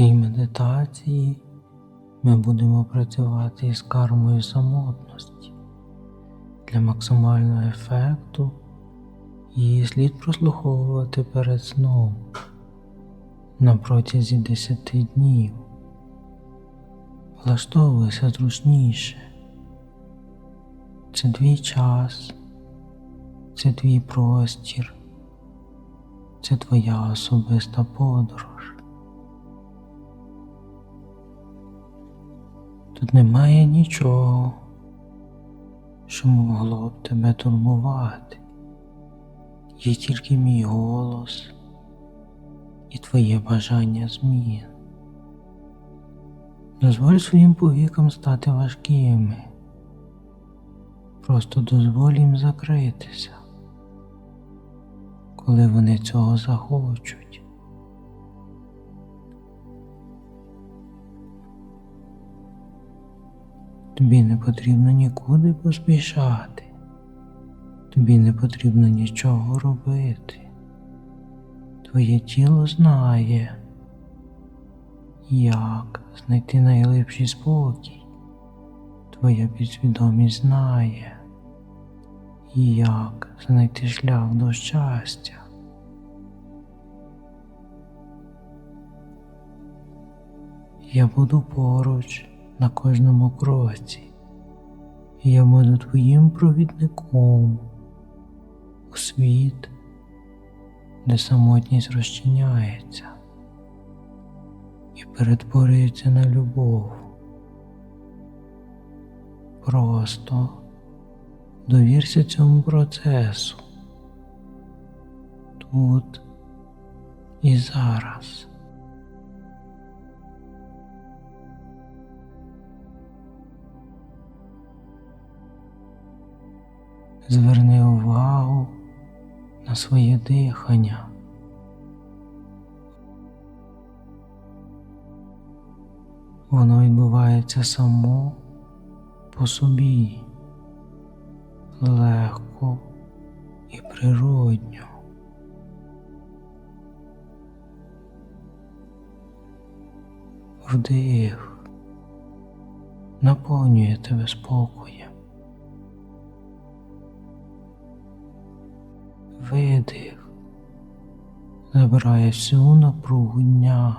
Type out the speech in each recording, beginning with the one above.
цій медитації ми будемо працювати із кармою самотності. Для максимального ефекту її слід прослуховувати перед сном на протязі 10 днів. Влаштовуйся зручніше. Це твій час, це твій простір, це твоя особиста подорож. Тут немає нічого, що могло б тебе турбувати. Є тільки мій голос і твоє бажання змін. Дозволь своїм повікам стати важкими. Просто дозволь їм закритися, коли вони цього захочуть. Тобі не потрібно нікуди поспішати, тобі не потрібно нічого робити. Твоє тіло знає, як знайти найлипший спокій. Твоя підсвідомість знає, як знайти шлях до щастя. Я буду поруч на кожному кроці, я буду твоїм провідником у світ, де самотність розчиняється і перетворюється на любов. Просто довірся цьому процесу тут і зараз. Зверни увагу на своє дихання. Воно відбувається само по собі, легко і природньо. Вдих наповнює тебе спокоєм. Забирає всю напругу дня.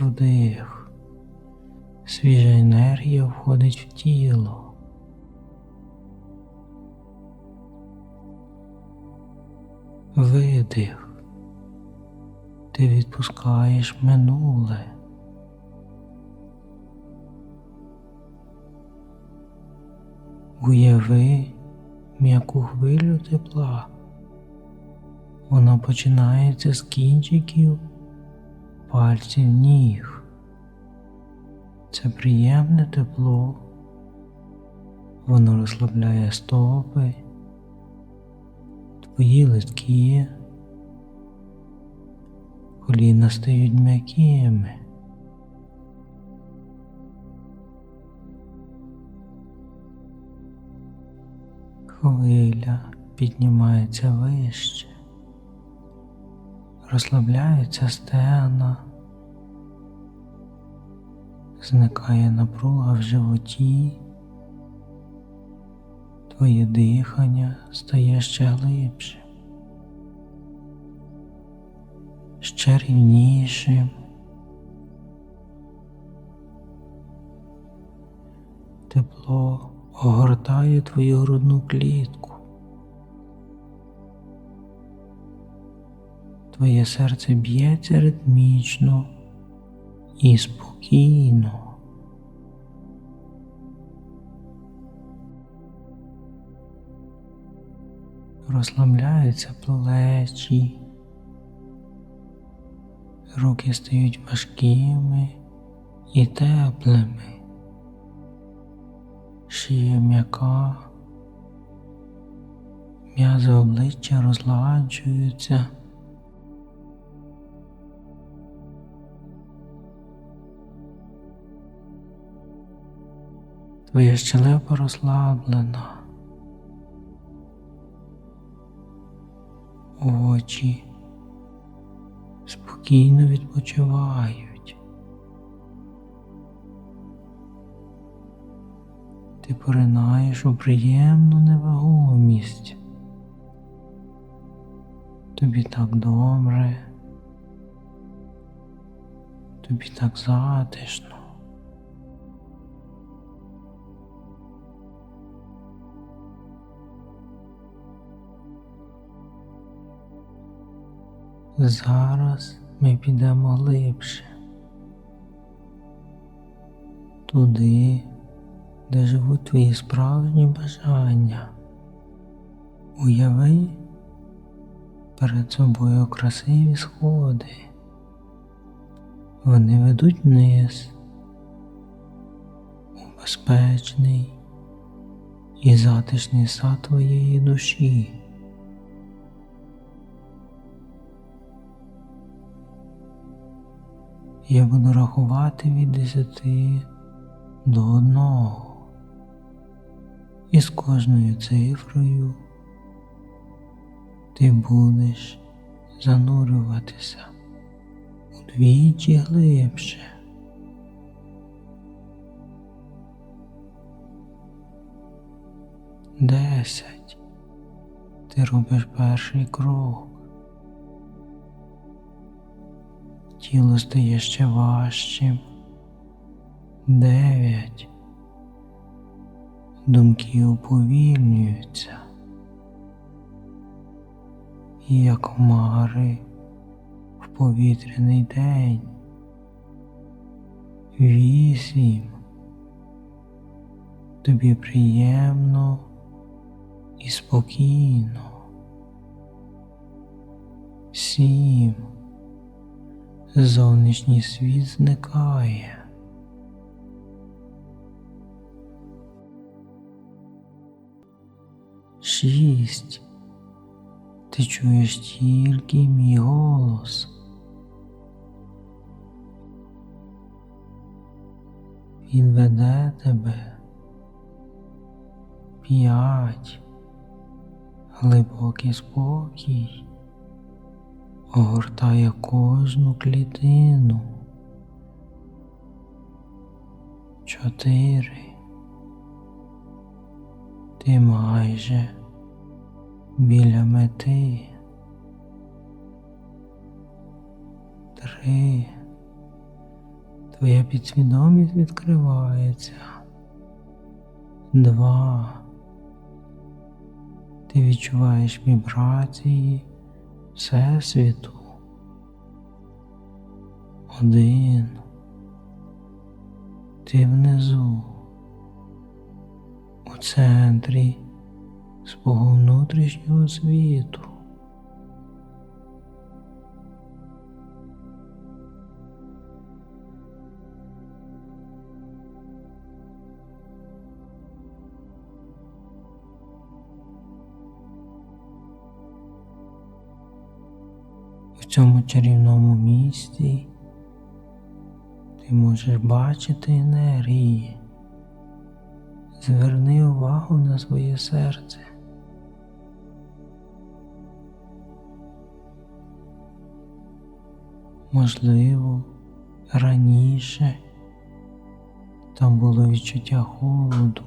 Вдих. Свіжа енергія входить в тіло. Видих. Ти відпускаєш минуле. Уяви м'яку хвилю тепла. Вона починається з кінчиків пальців ніг. Це приємне тепло. Воно розслабляє стопи, твої литки, коліна стають м'якими. Хвиля піднімається вище, розслабляється стегна, зникає напруга в животі, твоє дихання стає ще глибшим, ще рівнішим. Тепло огортає твою грудну клітку. Твоє серце б'ється ритмічно і спокійно. Розслабляються плечі, руки стають важкими і теплими шия м'яка, м'язи обличчя розладжуються. Твоя щелепа розслаблена, очі спокійно відпочивають. Поринаєш у приємну невагомість. Тобі так добре, тобі так затишно. Зараз ми підемо глибше. Туди, де живуть твої справжні бажання. Уяви перед собою красиві сходи. Вони ведуть вниз у безпечний і затишний сад твоєї душі. Я буду рахувати від десяти до одного. І з кожною цифрою ти будеш занурюватися удвічі глибше. Десять. Ти робиш перший крок. Тіло стає ще важчим. Дев'ять. Думки уповільнюються. Як хмари в повітряний день. Вісім. Тобі приємно і спокійно. Сім. Зовнішній світ зникає. Шість. Ти чуєш тільки мій голос. Він веде тебе. П'ять. Глибокий спокій огортає кожну клітину. Чотири. Ти майже біля мети. Три. Твоя підсвідомість відкривається. Два. Ти відчуваєш вібрації Всесвіту. Один. Ти внизу, центрі свого внутрішнього світу. В цьому чарівному місці ти можеш бачити енергії. Зверни увагу на своє серце. Можливо, раніше там було відчуття холоду.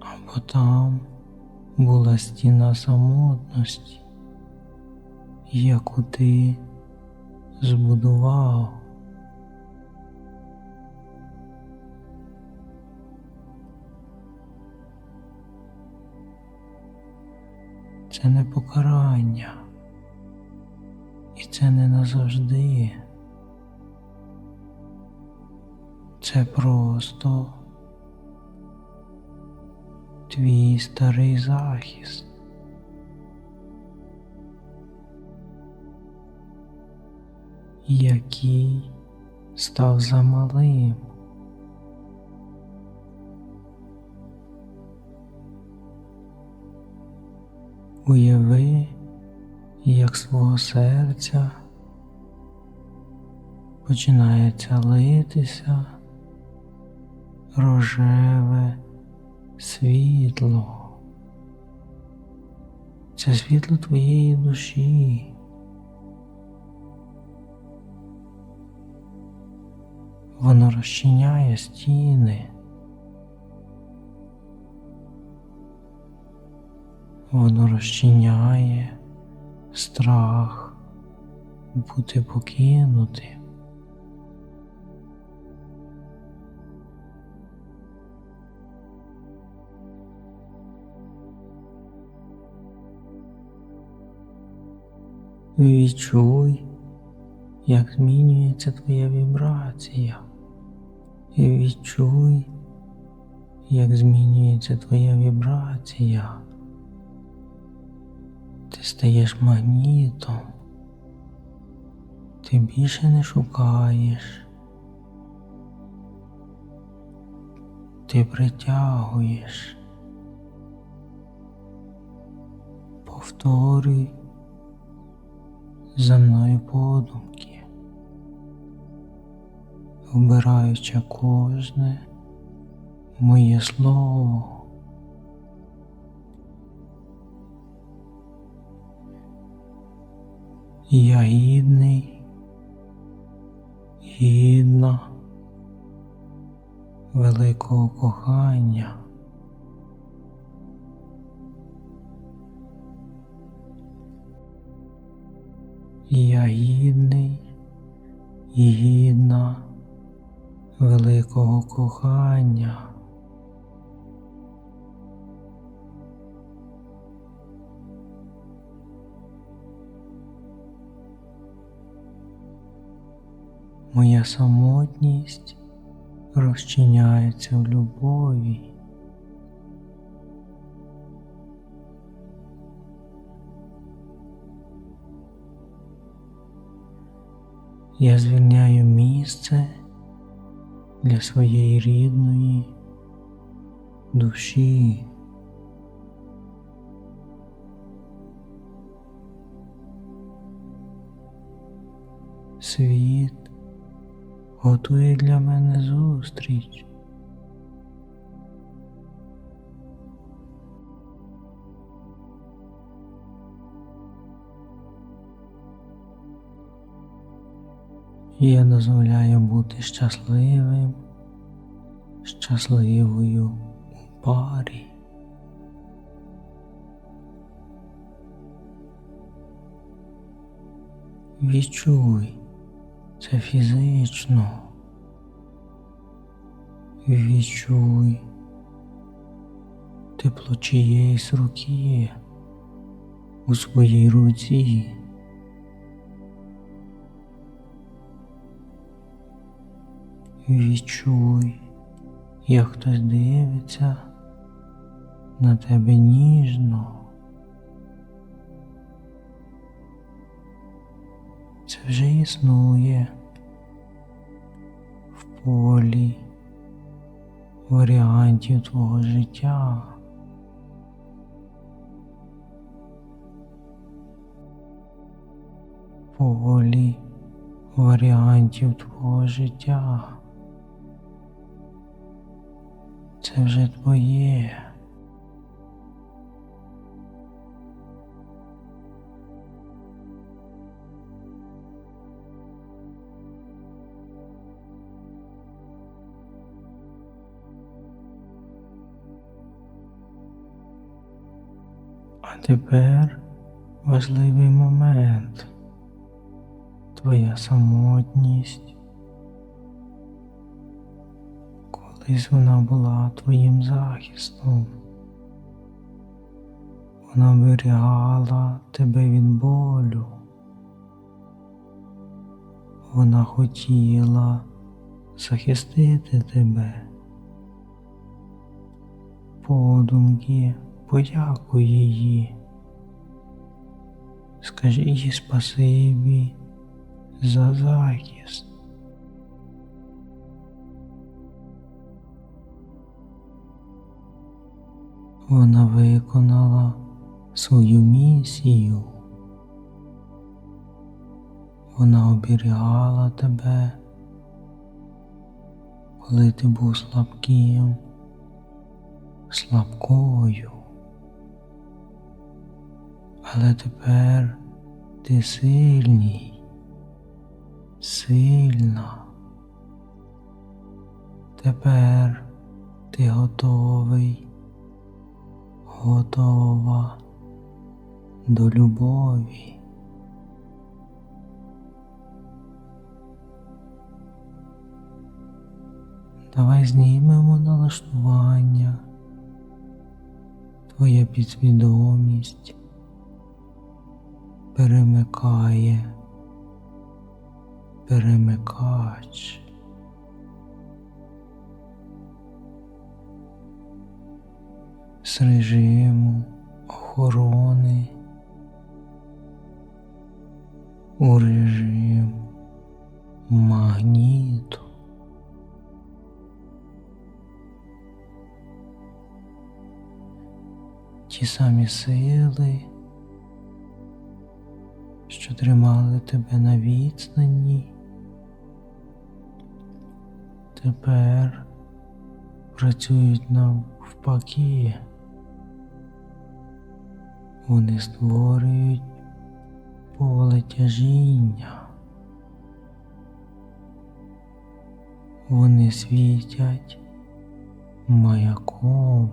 Або там була стіна самотності, яку ти збудував. Це не покарання, і це не назавжди. Це просто твій старий захист. Який став замалим. Уяви, як свого серця починається литися рожеве світло. це світло твоєї душі. Воно розчиняє стіни. Воно розчиняє страх бути покинутим. Відчуй, як змінюється твоя вібрація. І відчуй, як змінюється твоя вібрація. Ти стаєш магнітом. Ти більше не шукаєш. Ти притягуєш. Повторюй за мною подумки, вбираючи кожне моє слово. Я гідний, гідна великого кохання. Я гідний гідна великого кохання. Моя самотність розчиняється в любові. Я звільняю місце для своєї рідної душі. Світ готує для мене зустріч. Я дозволяю бути щасливим, щасливою у парі. Відчуй це фізично. Відчуй тепло чиєїсь руки у своїй руці. Відчуй, як хтось дивиться на тебе ніжно. Це вже існує в полі варіантів твого життя. Полі варіантів твого життя. Це вже твоє. А тепер важливий момент, твоя самотність. Колись вона була твоїм захистом. Вона оберігала тебе від болю. Вона хотіла захистити тебе. Подумки, подякуй її. Скажи їй спасибі за захист. Вона виконала свою місію. Вона оберігала тебе, коли ти був слабким, слабкою. Але тепер ти сильній, сильна. Тепер ти готовий, готова до любові. Давай знімемо налаштування, твоя підсвідомість перемикає, перемикач. З режиму охорони у режим магніту. Ті самі сили, що тримали тебе на відстані, тепер працюють навпаки. Вони створюють поле тяжіння. Вони світять маяком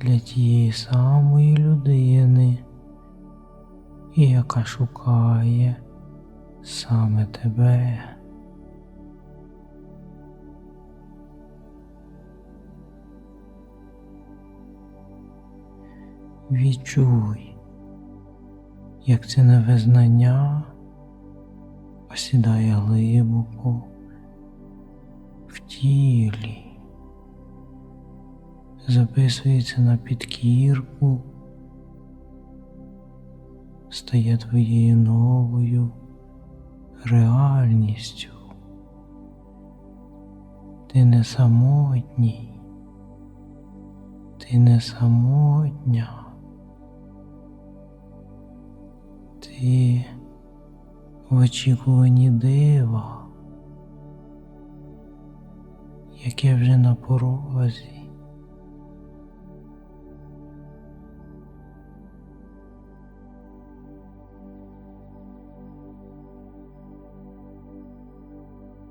для тієї самої людини, яка шукає саме тебе. Відчуй, як це нове знання осідає глибоко в тілі, записується на підкірку, стає твоєю новою реальністю. Ти не самотній, ти не самотня. Ти в очікуванні дива, яке вже на порозі.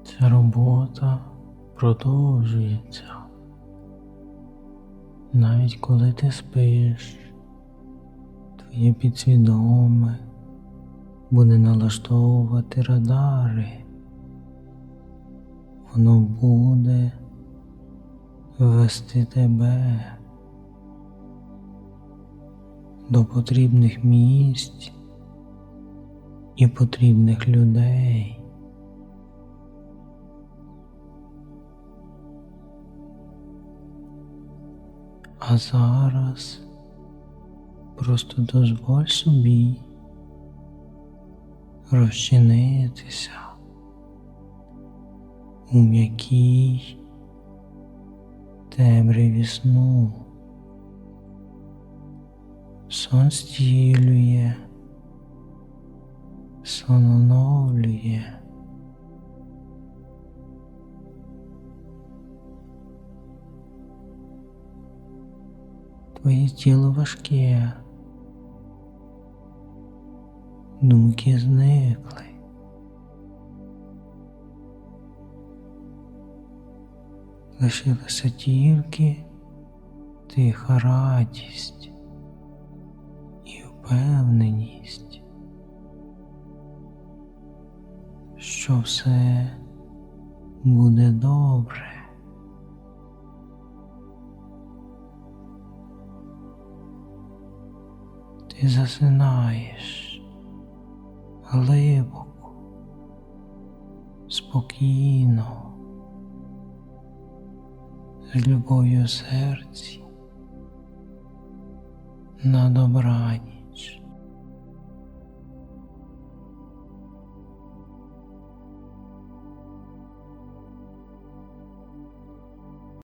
Ця робота продовжується. Навіть коли ти спиш, твоє підсвідоме буде налаштовувати радари. Воно буде вести тебе до потрібних місць і потрібних людей. А зараз просто дозволь собі розчинитися у м'якій темряві сну. Сон стілює, сон оновлює. Твоє тіло важке, думки зникли. Лишилася тільки тиха радість і впевненість, що все буде добре. Ти засинаєш глибоко, спокійно, з любов'ю серці на добраніч.